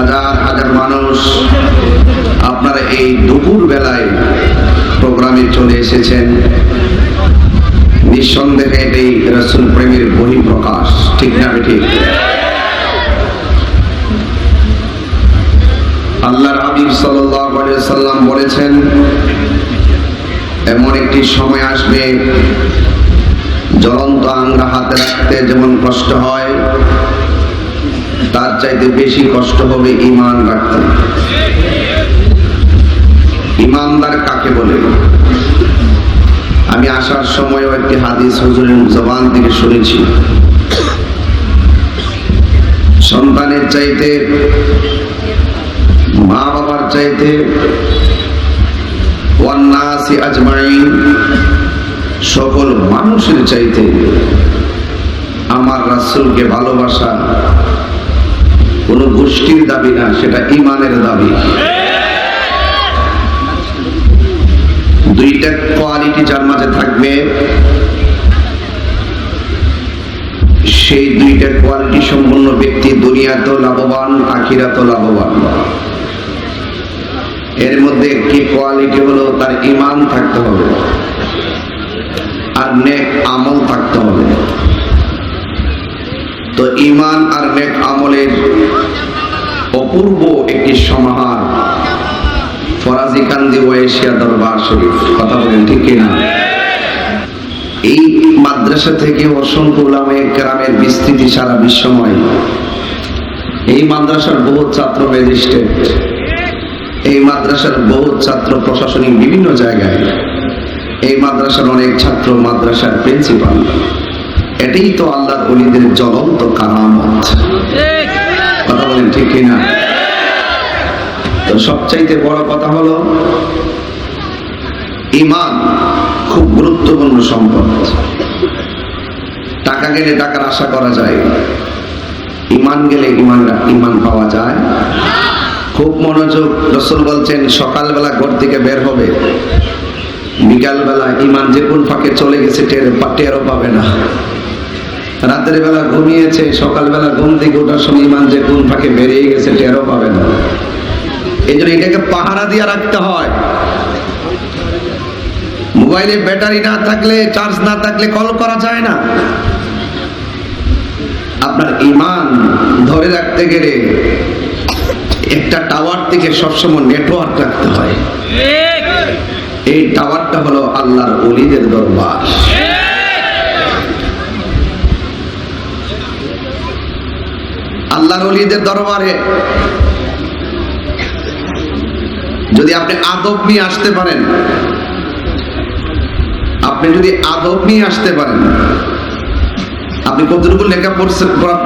হাজার হাজার মানুষ আপনারা এই দুপুর বেলায় প্রোগ্রামে চলে এসেছেন। নিঃসন্দেহে এটাই রসুল প্রেমের বহিঃপ্রকাশ, ঠিক না ঠিক আল্লাহর হাবিব সাল্লাম বলেছেন, এমন একটি সময় আসবে, জ্বলন্ত আঙ্গা হাতে রাখতে যেমন কষ্ট হয় তার চাইতে বেশি কষ্ট হবে ইমান রাখতে। ইমানদার কাকে বলে? আমি আসার সময়ও একটি হাদিস হুজুরের জবান থেকে শুনেছি। সন্তানের চাইতে মা বাবার চাইতে ওয়ান্নাসি আজমাইন সকল মানুষের চাইতে আমার রাসূলকে ভালোবাসা কোনো গোষ্ঠীর দাবি না, সেটা ইমানের দাবি। দুইটা কোয়ালিটি যার মাঝে থাকবে, সেই দুইটা কোয়ালিটি সম্পন্ন ব্যক্তি দুনিয়াতেও লাভবান, আখিরাতেও লাভবান। এর মধ্যে একটি কোয়ালিটি হলো তার ইমান থাকতে হবে, আর নেক আমল থাকতে তো ইমান আর নেক আমলের অপূর্ব একটি সমাহার ফরাজি কান্দি ওয়েশিয়া দরবার শরীফ, কথা বলেন ঠিক কিনা? এই মাদ্রাসা থেকে অসংখ্য উলামে গ্রামের বিস্তৃতি সারা বিশ্বময়। এই মাদ্রাসার বহু ছাত্র ম্যাজিস্ট্রেট, এই মাদ্রাসার বহু ছাত্র প্রশাসনিক বিভিন্ন জায়গায়, এই মাদ্রাসার অনেক ছাত্র মাদ্রাসার প্রিন্সিপাল। এটাই তো আল্লাহর অলিদের জ্বলন্ত কারামত। কথা বলেন ঠিক কিনা? তো সবচাইতে বড় কথা হলো ইমান খুব গুরুত্বপূর্ণ সম্পদ। টাকা গেলে টাকার আশা করা যায় ইমান গেলে ইমান ইমান পাওয়া যায়। খুব মনোযোগ, রসুল বলছেন, সকালবেলা ঘর থেকে বের হবে। বিকালবেলা ইমান যে কোন ফাঁকে চলে গেছে, টের টেরও পাবে না। রাতের বেলা ঘুমিয়েছে, সকালবেলা ঘুম থেকে ওঠার সময় ইমান যে কোন ফাঁকে বেরিয়ে গেছে, টেরও পাবে না। এই জন্য এটাকে পাহারা দিয়ে রাখতে হয়। মোবাইলে ব্যাটারি না থাকলে, চার্জ না থাকলে কল করা যায় না। আপনার ইমান ধরে রাখতে গেলে একটা টাওয়ার থেকে সবসময় নেটওয়ার্ক রাখতে হয়। এই টাওয়ারটা হলো আল্লাহর অলিদের দরবার। আল্লাহর অলিদের দরবারে। যদি আপনি আদব নিয়ে আসতে পারেন, আপনি যদি আদব নিয়ে আসতে পারেন, আপনি কতটুকু লেখা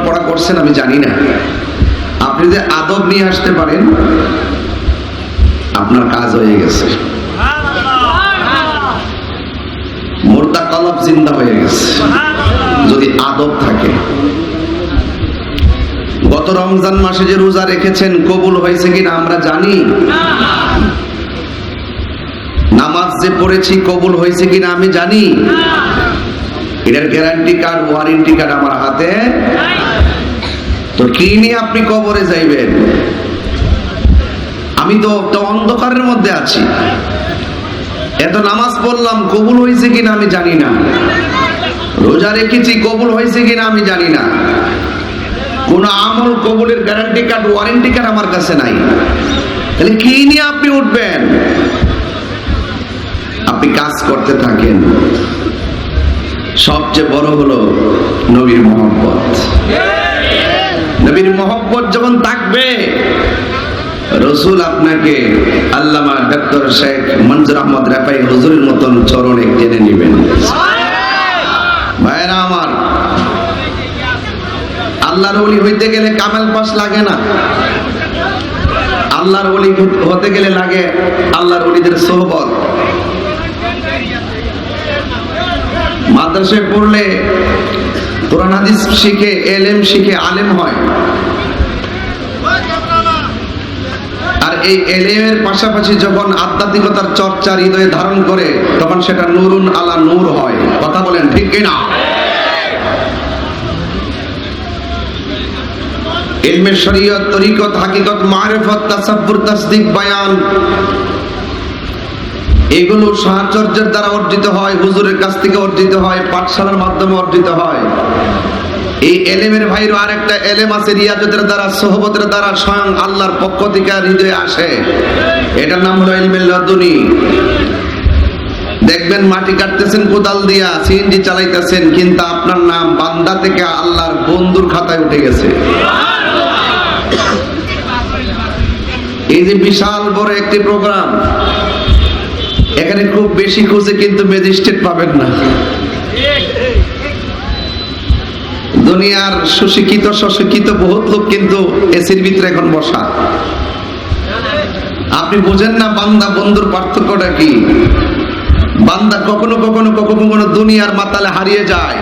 পড়া করছেন আমি জানি না। আপনি যদি আদব নিয়ে আসতে পারেন, আপনার কাজ হয়ে গেছে। মোর্দা কলব জিন্দা হয়ে গেছে। যদি আদব থাকে গত রমজান মাসে যে রোজা রেখেছেন, কবুল হয়েছে কিনা আমরা জানি। নামাজ যে পড়েছি, কবুল হয়েছে কিনা আমি জানি। এটার গ্যারান্টি কার্ড ওয়ারেন্টি কার্ড আমার হাতে? তো কি নিয়ে আপনি কবরে যাইবেন? আমি তো তো অন্ধকারের মধ্যে আছি। এত নামাজ পড়লাম, কবুল হয়েছে কিনা আমি জানি না। রোজা রেখেছি, কবুল হয়েছে কিনা আমি জানি না। কোন আমল কবুলের গ্যারান্টি কার্ড ওয়ারেন্টি কার্ড আমার কাছে নাই। তাহলে কি নিয়ে আপনি উঠবেন? আপনি কাজ করতে থাকেন। সবচেয়ে বড় হলো নবীর মোহাম্মত নবীর মোহাম্মত যখন থাকবে, রসুল আপনাকে আল্লামা ডক্টর শেখ মঞ্জুর আহমদ রেফাই হুজুরের মতন চরণে টেনে নেবেন ভাইরা আমার আল্লাহর ওলি হইতে গেলে কামেল পাস লাগে না। আল্লাহর ওলি হতে গেলে লাগে আল্লাহর ওলিদের সোহবত। মাদ্রাসায় পড়লে কোরআন, হাদিস শিখে, এলেম শিখে আলেম হয়। আর এই এলেমের পাশাপাশি যখন আধ্যাত্মিকতার চর্চা হৃদয়ে ধারণ করে, তখন সেটা নুরুন আলা নূর হয়। কথা বলেন ঠিক কিনা? ইলমে শরীয়ত, তরিকত, হাকিকত, মারিফত, তাসাব্বুর, তাসদিক, বায়ান। এগুলো সাহচর্যের দ্বারা অর্জিত হয়, হুজুরের কাছ থেকে অর্জিত হয়, পাঠশালার মাধ্যমে অর্জিত হয়। এই এলেমের এলেম আছে, রিয়াজতের দ্বারা দ্বারা স্বয়ং আল্লাহর পক্ষ থেকে হৃদয়ে আসে। এটার নাম হলো ইলমের লদুনি। দেখবেন মাটি কাটতেছেন, কোদাল দিয়া সিএনজি চালাইতেছেন, কিন্তু আপনার নাম বান্দা থেকে আল্লাহর বন্ধুর খাতায় উঠে গেছে। এই যে বিশাল বড় একটি প্রোগ্রাম, এখানে খুব বেশি খুঁজে কিন্তু ম্যাজিস্ট্রেট পাবেন না। দুনিয়ার সুশিক্ষিত সশিক্ষিত বহুত লোক কিন্তু এসির ভিতরে এখন বসা। আপনি বোঝেন না বান্দা বন্ধুর পার্থক্যটা কি? বান্দা কখনো কখনো কখনো কখনো দুনিয়ার মাতালে হারিয়ে যায়।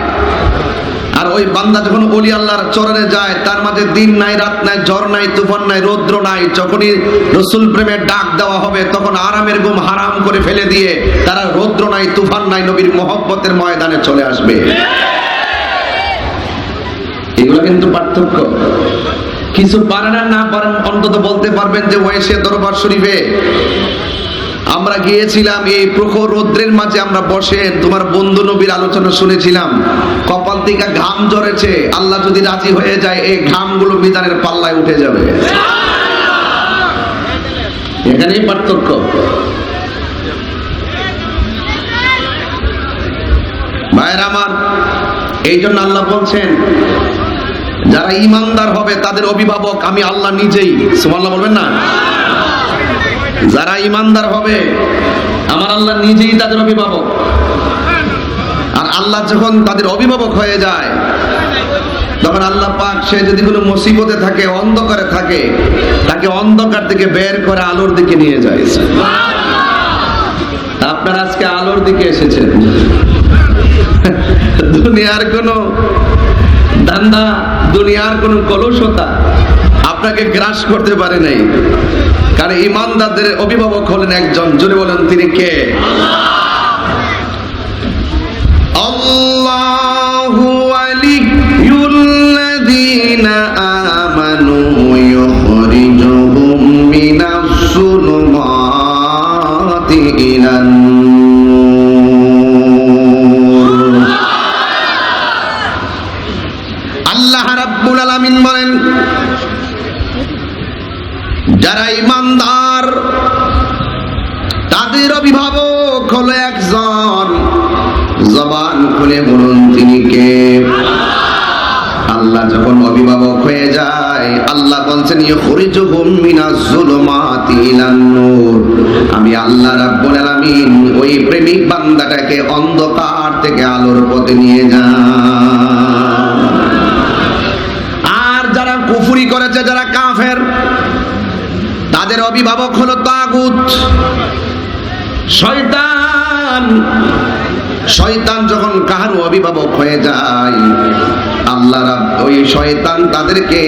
আর ওই বান্দা যখন অলি আল্লাহর চরণে যায়, তার মাঝে দিন নাই, রাত নাই জ্বর নাই, তুফান নাই, রৌদ্র নাই, যখনই রসুল প্রেমের ডাক দেওয়া হবে, তখন আরামের ঘুম হারাম করে ফেলে দিয়ে তারা রৌদ্র নাই, তুফান নাই, নবীর মহব্বতের ময়দানে চলে আসবে। এগুলো কিন্তু পার্থক্য। কিছু পারেন না পারেন, অন্তত বলতে পারবেন যে ওয়েসে দরবার শরীফে আমরা গিয়েছিলাম এই প্রখর রৌদ্রের মাঝে আমরা বসে তোমার বন্ধু নবীর আলোচনা শুনেছিলাম। কপাল থেকে ঘাম ঝরেছে। আল্লাহ যদি রাজি হয়ে যায়, এই ঘামগুলো মিজানের পাল্লায় উঠে যাবে। এখানেই পার্থক্য। ভাইয়ের আমার, এই জন্য আল্লাহ বলছেন, যারা ইমানদার হবে, তাদের অভিভাবক আমি আল্লাহ নিজেই। সুমাল্লাহ বলবেন না? যারা ইমানদার হবে, আমার আল্লাহ নিজেই তাদের অভিভাবক। আর আল্লাহ যখন তাদের অভিভাবক হয়ে যায়, তখন আল্লাহ পাক সে যদি কোনো মুসিবতে থাকে, অন্ধকারে থাকে, তাকে অন্ধকার থেকে বের করে আলোর দিকে নিয়ে যায়। আপনার আজকে আলোর দিকে এসেছেন। দুনিয়ার কোনো দান্দা, দুনিয়ার কোনো কলুষতা আপনাকে গ্রাস করতে পারে নাই। কারণ ইমানদারদের অভিভাবক হলেন একজন। জুড়ে বলেন, তিনি কে? আল্লাহু ওয়ালিয়ুল্লাযীনা খুলে বলুন তিনি কে? আল্লাহ যখন অভিভাবক হয়ে যায়, আল্লাহ বলছেন আমি আল্লাহ রাব্বুল আলামিন ওই প্রেমিক বান্দাটাকে অন্ধকার থেকে আলোর পথে নিয়ে যান। আর যারা কুফুরি করেছে, যারা কাফের, তাদের অভিভাবক হলো তাগুত। শয়তান শয়তান যখন কাহার অভিভাবক হয়ে যায়, আল্লাহ ওই শয়তান তাদেরকে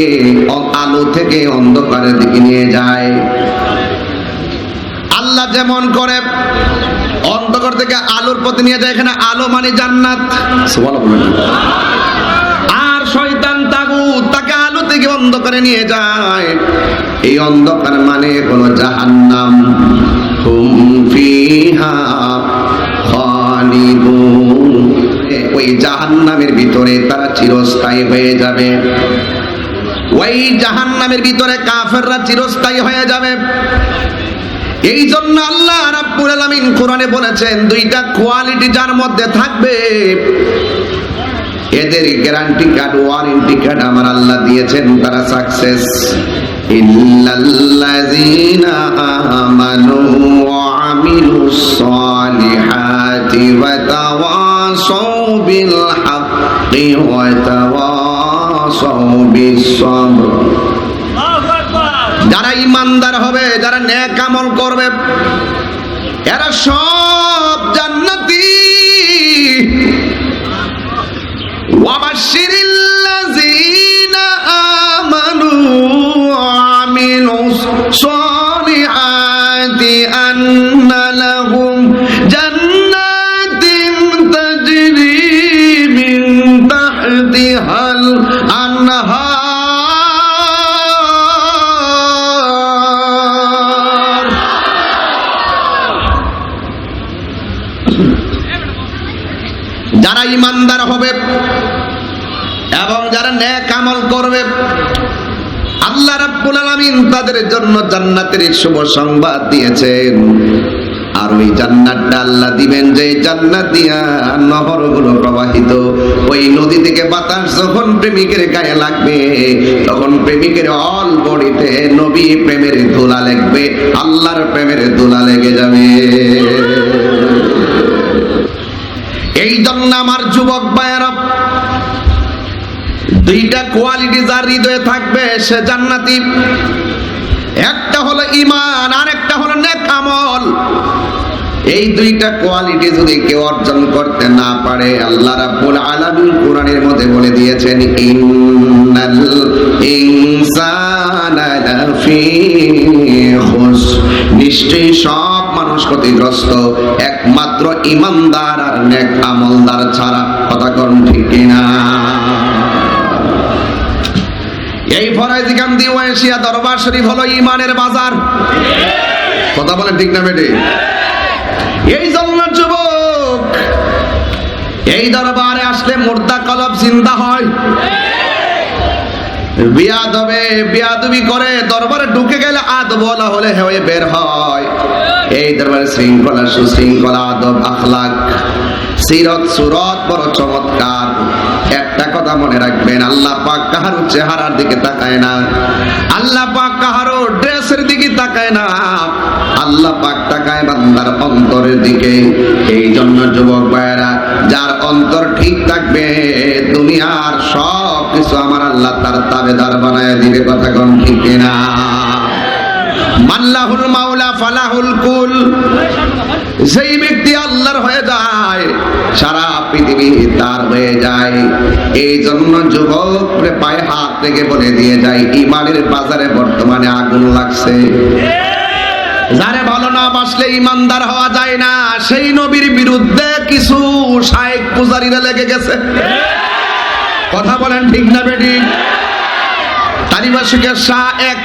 আলো থেকে অন্ধকারের দিকে নিয়ে যায়। আল্লাহ যেমন করে, অন্ধকার থেকে আলোর পথে নিয়ে যায়, এখানে আলো মানে জান্নাত। আর শয়তান তাগুত তাকে আলো থেকে অন্ধকারে নিয়ে যায়। এই অন্ধকার মানে হলো জাহান্নাম। হুম ফিহা ওই জাহান্নামের ভিতরে তারা চিরস্থায়ী হয়ে যাবে। ওই জাহান্নামের ভিতরে কাফেররা চিরস্থায়ী হয়ে যাবে। এই জন্য আল্লাহ কোরআনে বলেছেন, দুইটা কোয়ালিটি যার মধ্যে থাকবে, এদের গ্যারান্টি কার্ড ওয়ারেন্টি কার্ড আমার আল্লাহ দিয়েছেন, তারা সাকসেস ইল্লাল্লাযীনা আমানু ওয়া আমিলুস সালিহাতি ওয়া তাওয়াসাউ বিল হাক্কি ওয়া তাওয়াসাউ বিস সাবর যারা ইমানদার হবে যারা নেক আমল করবে এরা সব জান্নাতি وبشر যারা ইমানদার হবে এবং যারা ন্যাক আমল করবে, আল্লাহ রাব্বুল আলামিন তাদের জন্য জান্নাতের শুভ সংবাদ দিয়েছেন। আর ওই জান্নাতটা আল্লাহ দিবেন যে জান্নাত দিয়া নহরগুলো প্রবাহিত। ওই নদী থেকে বাতাস যখন প্রেমিকের গায়ে লাগবে, তখন প্রেমিকের অল বডিতে নবী প্রেমের দোলা লাগবে আল্লাহর প্রেমের দোলা লেগে যাবে। এই জন্য আমার যুবক ভাইয়েরা, দুইটা কোয়ালিটি যার হৃদয়ে থাকবে সে জান্নাতি। একটা হলো ইমান আর একটা হলো এই দুইটা কোয়ালিটি যদি কেউ অর্জন করতে না পারে, আল্লাহ রাব্বুল আলামিন কোরআনের মধ্যে বলে দিয়েছেন, ইন্নাল ইনসানা লাফি খুস নিশ্চয়ই সব মানুষ ক্ষতিগ্রস্ত, একমাত্র ইমানদার আর নেক আমলদার ছাড়া কথা কোন ঠিক কিনা? এই ফরাইজি গান্ধী ওয়েশিয়া দরবার শরীফ হলো ইমানের বাজার। কথা বলে ঠিক না বেটে এই জন্য যুবক, এই দরবারে আসলে মুর্দা কলব চিন্তা হয়। বিয়াদ হবে বিয়াদবি করে দরবারে ঢুকে গেলে আদ বলা হলে হয়ে বের হয়। এই দরবারে শৃঙ্খলা, সুশৃঙ্খলা, আদব, আখলাক, সিরত, সুরত, বড় চমৎকার। একটা কথা মনে রাখবেন, আল্লাহ পাক কাহারো চেহারার দিকে তাকায় না, আল্লাহ পাক কাহারো ড্রেসের দিকে তাকায় না, আল্লাহ পাক তাকায় বান্দার অন্তরের দিকে। এই জন্য যুবক ভাইয়েরা, যার অন্তর ঠিক থাকবে, দুনিয়ার সব কিছু আমার আল্লাহ তার তাবেদার বানায় দিবে, কথা কোন ঠিক না মাল্লাহুল মাওলা ফালাহুল কুল। সেই ব্যক্তি আল্লাহর হয়ে যায়, সারা পৃথিবী তার হয়ে যায়। এই জন্য যুবক পায়ে হাত থেকে বলে দিয়ে যায়, ইমানের বাজারে বর্তমানে আগুন লাগছে। যারে ভালো না বাসলে ইমানদার হওয়া যায় না, সেই নবীর বিরুদ্ধে কিছু শায়েক পূজারীরা লেগে গেছে। কথা বলেন ঠিক না বেঠিক পারিভাষিকের শাহ এক